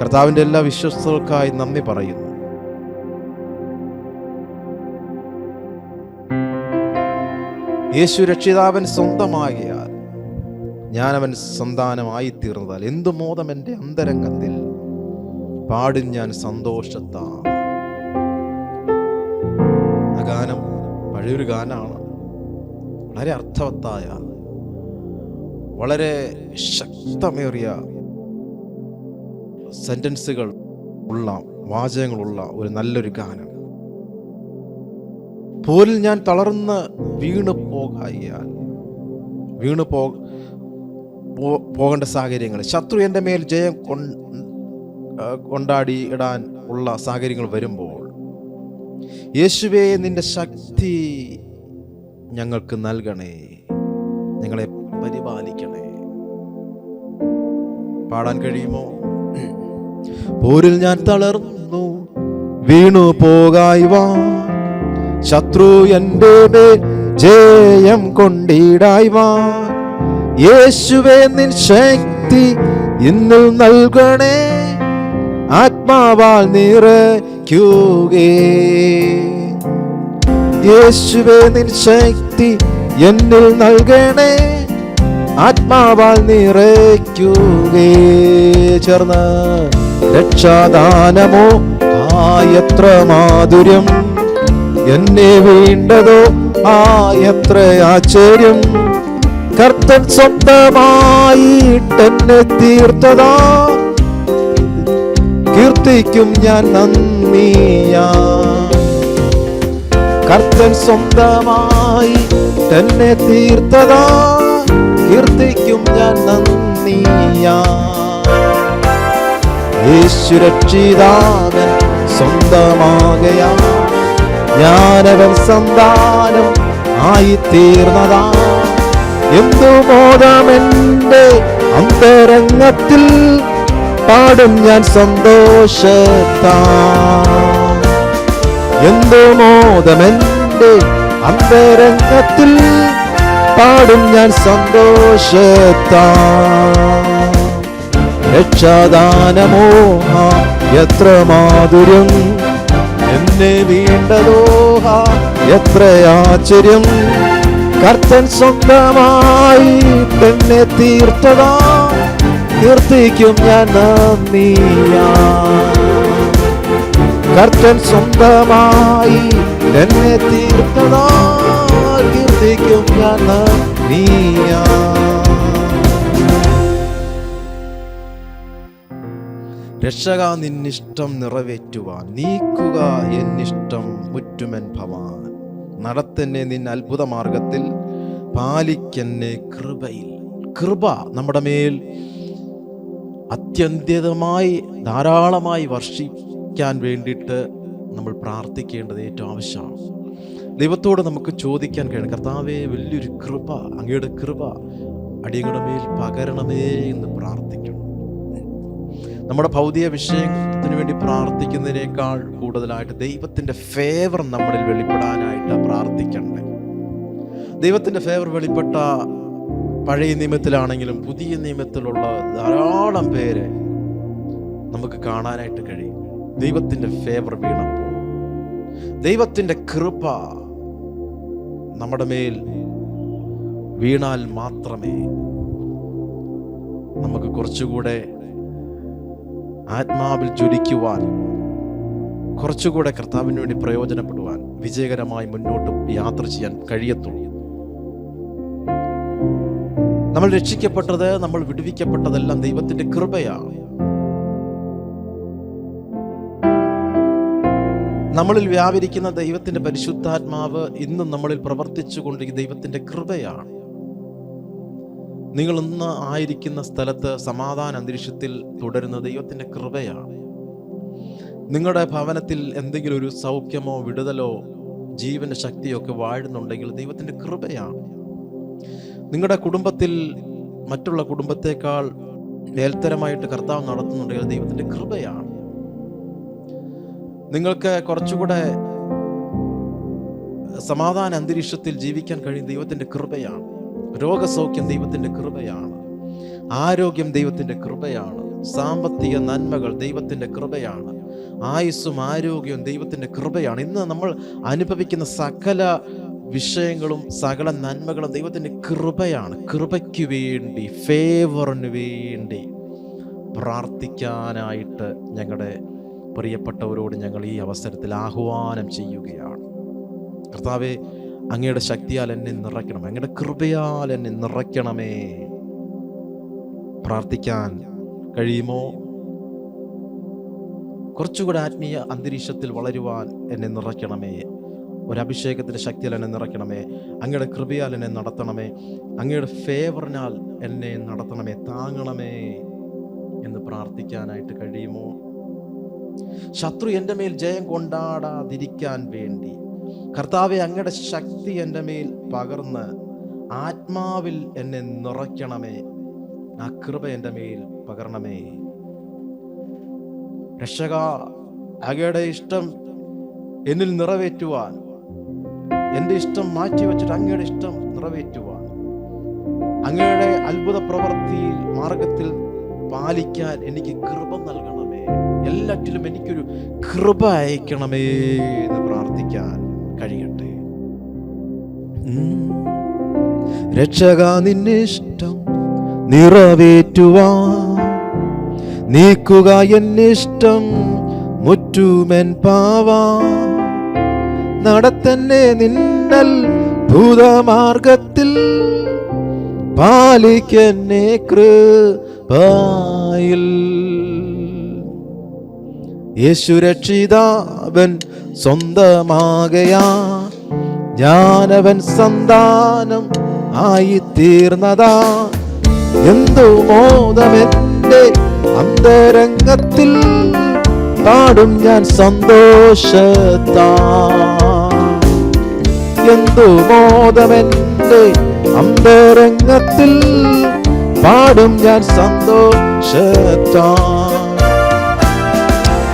കർത്താവിന്റെ എല്ലാ വിശ്വസ്തർക്കായി നന്ദി പറയുന്നു. യേശു രക്ഷിതാവൻ സ്വന്തമാകിയാൽ ഞാനവൻ സന്താനമായി തീർന്നതാൽ എന്തു മോദം എന്റെ അന്തരംഗത്തിൽ? പാടും ഞാൻ സന്തോഷത്താ ആ ഗാനം പഴയൊരു ഗാനമാണ് വളരെ അർത്ഥവത്തായ വളരെ ശക്തമേറിയ സെന്റൻസുകൾ ഉള്ള വാചകങ്ങളുള്ള ഒരു നല്ലൊരു ഗാനം. പോരിൽ ഞാൻ തളർന്ന് വീണു പോകായാൽ വീണു പോ പോകേണ്ട സാഹചര്യങ്ങൾ ശത്രു എന്റെ മേൽ ജയം കൊണ്ടാടി ഇടാൻ ഉള്ള സാഹചര്യങ്ങൾ വരുമ്പോൾ യേശുവേ നിന്റെ ശക്തി ഞങ്ങൾക്ക് നൽകണേ ഞങ്ങളെ പരിപാലിക്കണേ. പാടാൻ കഴിയുമോ? പോരിൽ ഞാൻ തളർന്നു. വീണു പോകായിവാ ശത്രു എന്റെ മേൽ ജയം കൊണ്ടിടായിവാ യേശുവേ നിൻ ശക്തി ഇന്നു നൽകണേ. ആത്മാവാൽ നിറയ്ക്കുകേ. യേശുവേ നിൻ ശക്തി എന്നിൽ നൽകണേ. ആത്മാവാൽ നിറയ്ക്കുകേ. ചേർന്ന്. രക്ഷാദാനമോ? ആയത്ര മാധുര്യം. എന്നെ വീണ്ടതോ? ആയത്ര ആശ്ചര്യം. കർത്തൻ സ്വന്തമായിട്ടെന്നെ തീർത്തതാ. കീർത്തിക്കും ഞാൻ നന്ദിയാ. കർത്തൻ സ്വന്തമായി തന്നെ തീർത്തതാ. കീർത്തിക്കും ഞാൻ നന്ദിയാ. യേശു രക്ഷിതാവൻ സ്വന്തമാകയാ ജ്ഞാനവൻ സന്താനം ആയിത്തീർന്നതാ. എന്തു ബോധമെന്റെ അന്തരംഗത്തിൽ പാടും ഞാൻ സന്തോഷത്താ. എന്തു മോദമെന്റെ അന്തരംഗത്തിൽ പാടും ഞാൻ സന്തോഷത്താ. രക്ഷാദാനമോഹ എത്ര മാധുര്യം എന്നെ വീണ്ടതോഹ എത്ര ആശ്ചര്യം. കർത്തൻ സ്വന്തമായി തന്നെ തീർത്തതാ കീർത്തിക്കും ഞാൻ നന്ദിയാ. കർത്തൻ സ്വന്തമായി എന്നെ തീർത്തതാ കീർത്തിക്കും ഞാൻ നന്ദിയാ. രക്ഷക നിന്നിഷ്ടം നിറവേറ്റുവാൻ നീക്കുക എന്നിഷ്ടം മുറ്റുമൻ ഭവാൻ. നടത്തന്നെ നിൻ അത്ഭുത മാർഗത്തിൽ പാലിക്കന്നെ കൃപയിൽ. കൃപ നമ്മുടെ മേൽ അത്യന്തിതമായി ധാരാളമായി വർഷിക്കാൻ വേണ്ടിയിട്ട് നമ്മൾ പ്രാർത്ഥിക്കേണ്ടത് ഏറ്റവും ആവശ്യമാണ്. ദൈവത്തോട് നമുക്ക് ചോദിക്കാൻ കഴിയണം. കർത്താവേ വലിയൊരു കൃപ അങ്ങയുടെ കൃപ അടിയങ്ങളുടെ മേൽ പകരണമേ എന്ന് പ്രാർത്ഥിക്കണം. നമ്മുടെ ഭൗതിക വിഷയത്തിന് വേണ്ടി പ്രാർത്ഥിക്കുന്നതിനേക്കാൾ കൂടുതലായിട്ട് ദൈവത്തിന്റെ ഫേവർ നമ്മളിൽ വെളിപ്പെടാനായിട്ട് പ്രാർത്ഥിക്കണ്ടേ ദൈവത്തിന്റെ ഫേവർ വെളിപ്പെട്ട പഴയ നിയമത്തിലാണെങ്കിലും പുതിയ നിയമത്തിലുള്ള ധാരാളം പേര് നമുക്ക് കാണാനായിട്ട് കഴിയും. ദൈവത്തിന്റെ ഫേവർ വീണപ്പോൾ. ദൈവത്തിന്റെ കൃപ നമ്മുടെ മേൽ വീണാൽ മാത്രമേ നമുക്ക് കുറച്ചുകൂടെ ആത്മാവിൽ ജ്വലിക്കുവാൻ കുറച്ചുകൂടെ കർത്താവിന് വേണ്ടി പ്രയോജനപ്പെടുവാൻ വിജയകരമായി മുന്നോട്ട് യാത്ര ചെയ്യാൻ കഴിയത്തുള്ളൂ. നമ്മൾ രക്ഷിക്കപ്പെട്ടത് നമ്മൾ വിടുവിക്കപ്പെട്ടതെല്ലാം ദൈവത്തിന്റെ കൃപയാണ്. നമ്മളിൽ വ്യാപരിക്കുന്ന ദൈവത്തിന്റെ പരിശുദ്ധാത്മാവ് ഇന്നും നമ്മളിൽ പ്രവർത്തിച്ചുകൊണ്ട് ഈ ദൈവത്തിന്റെ കൃപയാണ്. നിങ്ങൾ ഇന്ന് ആയിരിക്കുന്ന സ്ഥലത്ത് സമാധാന അന്തരീക്ഷത്തിൽ തുടരുന്ന ദൈവത്തിന്റെ കൃപയാണ്. നിങ്ങളുടെ ഭവനത്തിൽ എന്തെങ്കിലും ഒരു സൗഖ്യമോ വിടുതലോ ജീവന്റെ ശക്തിയോ ഒക്കെ വാഴുന്നുണ്ടെങ്കിൽ ദൈവത്തിന്റെ കൃപയാണ്. നിങ്ങളുടെ കുടുംബത്തിൽ മറ്റുള്ള കുടുംബത്തെക്കാൾ മേൽത്തരമായിട്ട് കർത്താവ് നടത്തുന്നുണ്ടെങ്കിൽ ദൈവത്തിന്റെ കൃപയാണ്. നിങ്ങൾക്ക് കുറച്ചുകൂടെ സമാധാന അന്തരീക്ഷത്തിൽ ജീവിക്കാൻ കഴിയും ദൈവത്തിന്റെ കൃപയാണ്. രോഗസൗഖ്യം ദൈവത്തിന്റെ കൃപയാണ്. ആരോഗ്യം ദൈവത്തിന്റെ കൃപയാണ്. സാമ്പത്തിക നന്മകൾ ദൈവത്തിന്റെ കൃപയാണ്. ആയുസ്സും ആരോഗ്യവും ദൈവത്തിന്റെ കൃപയാണ്. ഇന്ന് നമ്മൾ അനുഭവിക്കുന്ന സകല വിഷയങ്ങളും സകല നന്മകളും ദൈവത്തിന്റെ കൃപയാണ്. കൃപയ്ക്ക് വേണ്ടി ഫേവറിന് വേണ്ടി പ്രാർത്ഥിക്കാനായിട്ട് ഞങ്ങളുടെ പ്രിയപ്പെട്ടവരോട് ഞങ്ങൾ ഈ അവസരത്തിൽ ആഹ്വാനം ചെയ്യുകയാണ്. കർത്താവെ അങ്ങയുടെ ശക്തിയാൽ എന്നെ നിറയ്ക്കണം. അങ്ങയുടെ കൃപയാൽ എന്നെ നിറയ്ക്കണമേ. പ്രാർത്ഥിക്കാൻ കഴിയുമോ? കുറച്ചുകൂടെ ആത്മീയ അന്തരീക്ഷത്തിൽ വളരുവാൻ എന്നെ നിറയ്ക്കണമേ. ഒരു അഭിഷേകത്തിന്റെ ശക്തിയാൽ എന്നെ നിറയ്ക്കണമേ. അങ്ങയുടെ കൃപയാൽ എന്നെ നടത്തണമേ. അങ്ങയുടെ ഫേവറിനാൽ എന്നെ നടത്തണമേ. താങ്ങണമേ എന്ന് പ്രാർത്ഥിക്കാനായിട്ട് കഴിയുമോ? ശത്രു എന്റെ മേൽ ജയം കൊണ്ടാടാതിരിക്കാൻ വേണ്ടി കർത്താവെ അങ്ങയുടെ ശക്തി എന്റെ മേൽ പകർന്ന് ആത്മാവിൽ എന്നെ നിറയ്ക്കണമേ ആ കൃപ എന്റെ മേൽ പകരണമേ രക്ഷക അങ്ങയുടെ ഇഷ്ടം എന്നിൽ നിറവേറ്റുവാൻ എന്റെ ഇഷ്ടം മാറ്റി വെച്ചിട്ട് അങ്ങയുടെ ഇഷ്ടം നിറവേറ്റുവാൻ അങ്ങയുടെ അത്ഭുത പ്രവൃത്തിയിൽ മാർഗത്തിൽ പാലിക്കാൻ എനിക്ക് കൃപ നൽകണമേ എല്ലാറ്റിലും എനിക്കൊരു കൃപ അയക്കണമേ എന്ന് പ്രാർത്ഥിക്കാൻ. രക്ഷക നിന്നിഷ്ടം നിറവേറ്റുവാൻ. നീക്കുക എന്നിഷ്ടം മുറ്റുമെൻ പാവാ നടത്തന്നെ നിന്നൽ ഭൂതമാർഗത്തിൽ പാലിക്കന്നെ കൃപായിൽ. യേശു രക്ഷിതാവൻ സ്വന്തമാകയാ ഞാനവൻ സന്താനം ആയി ആയിത്തീർന്നതാ. എന്തോ മോദമെന്റെ അന്തരംഗത്തിൽ പാടും ഞാൻ സന്തോഷത്താ. എന്തോ മോദമെന്റെ അന്തരംഗത്തിൽ പാടും ഞാൻ സന്തോഷത്താ.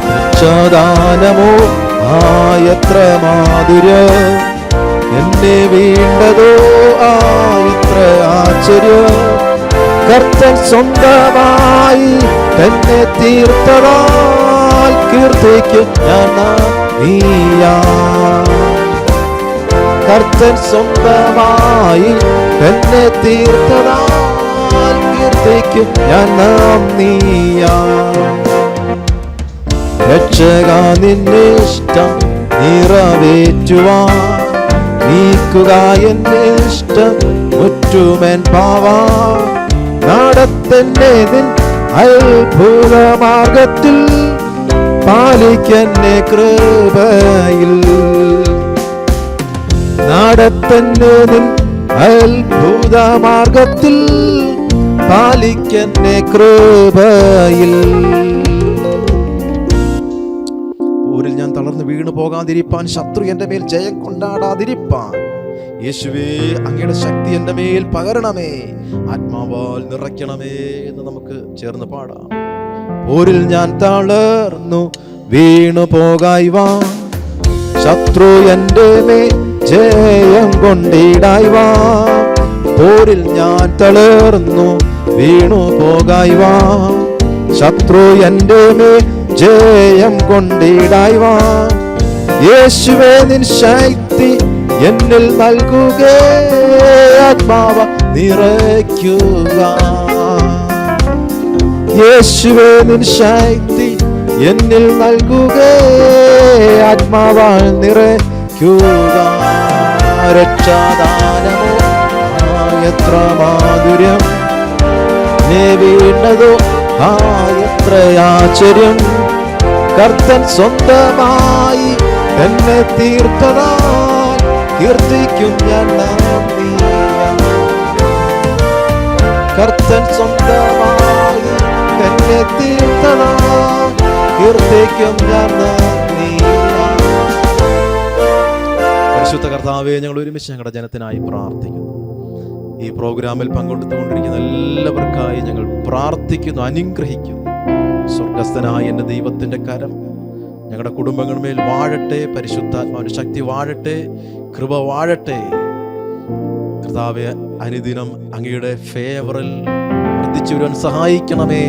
രക്ഷാദാനമോ ആയത്ര മാധുര്യം എന്നെ വീണ്ടതോ ആയത്ര ആശ്ചര്യം? കർത്തൻ സ്വന്തമായി തന്നെ തീർത്തതാൽ കീർത്തിക്കും കർത്തൻ സ്വന്തമായി തന്നെ തീർത്തതാൽ കീർത്തിക്കും ഞാൻ നാം നീയാ. രക്ഷക നിന്നിഷ്ടം നിറവേറ്റുവാൻ നീക്കുക എന്റെ ഇഷ്ടം. മുറ്റുമൻ പാവാ നടത്തന്നെ നിൻ അത്ഭുതമാർഗത്തിൽ പാലിക്കന്നെ കൃപയിൽ. നടത്തന്നെ നിൻ അത്ഭുതമാർഗത്തിൽ പാലിക്കന്നെ കൃപയിൽ. വീണു പോകാതിരിപ്പാൻ ശത്രു എന്റെ മേൽ ജയം കൊണ്ടാടാതിരിപ്പാൻ. യേശുവേ അങ്ങയുടെ ശക്തി എന്റെ മേൽ പകരണമേ. ആത്മാവാൽ നിറയ്ക്കണമേ എന്ന് നമുക്ക് ചേർന്ന് പാടാം. പോരിൽ ഞാൻ തളർന്നു വീണു പോകായി വാ. ശത്രു എന്റെ മേൽ ജയം കൊണ്ടിടായി വാ. പോരിൽ ഞാൻ തളർന്നു വീണു പോകായി വാ. ശത്രു എന്റെ മേൽ ജയം കൊണ്ടിടായി വാ. യേശുവേ നിൻ ശക്തി എന്നിൽ നൽകുക. ആത്മാവ നിറയ്ക്കുക. യേശുവേ നിൻ ശക്തി എന്നിൽ നൽകുക. ആത്മാവ നിറയ്ക്കുക. രക്ഷാദാനമോ? എത്ര മാധുര്യം. നീ വീണ്ടതോ? ആ എത്ര ആശ്ചര്യം കർത്തൻ സ്വന്തമായി എന്നെ തീർത്തതാ കീർത്തിക്കും ഞാൻ നന്ദി. കർത്തൻ സ്വന്തമായി എന്നെ തീർത്തതാ കീർത്തിക്കും ഞാൻ നന്ദി. പരിശുദ്ധ കർത്താവെ ഞങ്ങൾ ഒരുമിച്ച് ഞങ്ങളുടെ ജനത്തിനായി പ്രാർത്ഥിക്കുന്നു. ഈ പ്രോഗ്രാമിൽ പങ്കെടുത്തുകൊണ്ടിരിക്കുന്ന എല്ലാവർക്കായി ഞങ്ങൾ പ്രാർത്ഥിക്കുന്നു അനുഗ്രഹിക്കുന്നു. സ്വർഗസ്ഥനായ എന്റെ ദൈവത്തിന്റെ കരം ഞങ്ങളുടെ കുടുംബങ്ങളുമേൽ വാഴട്ടെ പരിശുദ്ധാത്മാവിന്റെ ശക്തി വാഴട്ടെ കൃപ വാഴട്ടെ. കർത്താവെ അനുദിനം അങ്ങയുടെ ഫേവറിൽ വർദ്ധിച്ചു വരുവാൻ സഹായിക്കണമേ.